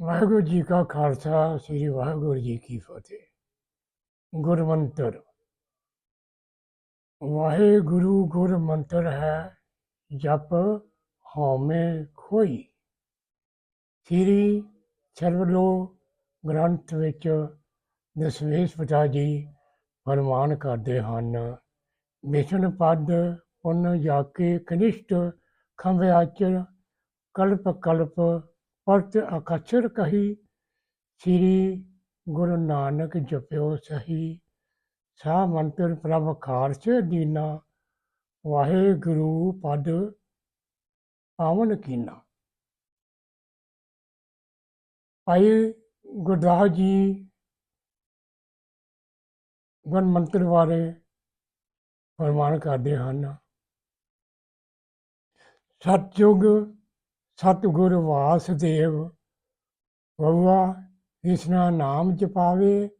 ਵਾਹਿਗੁਰੂ ਜੀ ਕਾ ਖਾਲਸਾ, ਸ੍ਰੀ ਵਾਹਿਗੁਰੂ ਜੀ ਕੀ ਫਤਿਹ। ਗੁਰਮੰਤਰ। ਵਾਹਿਗੁਰੂ ਗੁਰ ਮੰਤਰ ਹੈ, ਜਪ ਹਉਮੈ ਖੋਈ। ਸ੍ਰੀ ਸਰਵਲੋ ਗ੍ਰੰਥ ਵਿੱਚ ਦਸਵੇਸ਼ ਪਿਤਾ ਜੀ ਫਰਮਾਨ ਕਰਦੇ ਹਨ, ਮਿਸ਼ਨ ਪਦ ਪੁੰਨ ਜਾਕੇ ਕਨਿਸ਼ਟ ਖੰਭਿਆਚਰ ਕਲਪ ਕਲਪ ਪਰਤ ਅਕਛਰ ਕਹੀ, ਸ੍ਰੀ ਗੁਰੂ ਨਾਨਕ ਜਪਿਓ ਸਹੀ, ਸਾ ਮੰਤਰ ਪ੍ਰਭ ਖਾਰਚ ਦੀਨਾ, ਵਾਹਿਗੁਰੂ ਪਦ ਪਾਵਨ ਕੀਨਾ। ਭਾਈ ਗੁਰਦਾਸ ਜੀ ਗੁਰ ਮੰਤਰ ਬਾਰੇ ਫਰਮਾਨ ਕਰਦੇ ਹਨ ਸਤਜੁਗ ਸਤਿਗੁਰ ਵਾਸਦੇਵ ਵਵਾ ਕ੍ਰਿਸ਼ਨਾ ਨਾਮ ਜਪਾਵੇ।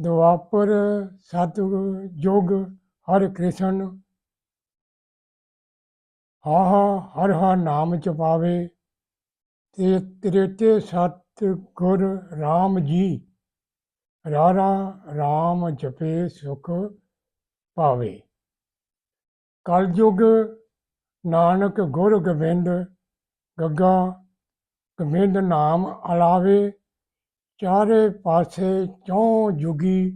ਦੁਆਪਰ ਸਤਿਗੁਰ ਜੋਗ ਹਰਿ ਕ੍ਰਿਸ਼ਨ। ਹਾ ਹਾ ਹਰ ਹਰ ਨਾਮ ਜਪਾਵੇ। ਤੇ ਤ੍ਰੇਤੇ ਸਤਿਗੁਰ RAM ਜੀ। ਰਾਰਾ RAM ਜਪੇ ਸੁਖ ਪਾਵੇ। ਕਲਯੁਗ ਨਾਨਕ ਗੁਰ ਗੋਬਿੰਦ ਗੱਗਾ, ਗੋਬਿੰਦ ਨਾਮ ਅਲਾਵੇ, ਚਾਰੇ ਪਾਸੇ ਚੋਂ ਜੁਗੀ,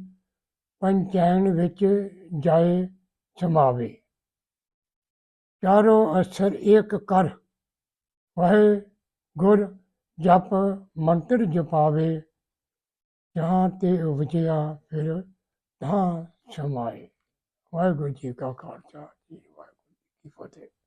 ਪੰਚੈਨ ਵਿੱਚ ਜਾਏ ਸਮਾਵੇ। ਚਾਰੋਂ ਅਸਰ ਇੱਕ ਕਰ, ਵਾਹਿ ਗੁਰ ਜਪ ਮੰਤਰ ਜਪਾਵੇ, ਜਹਾਂ ਤੇ ਉਪਜਿਆ ਫਿਰ ਤਾਂ ਸਮਾਏ। ਵਾਹਿਗੁਰੂ ਜੀ ਕਾ ਖਾਲਸਾ, ਜੀ ਵਾਹਿਗੁਰੂ ਜੀ ਕੀ ਫਤਿਹ।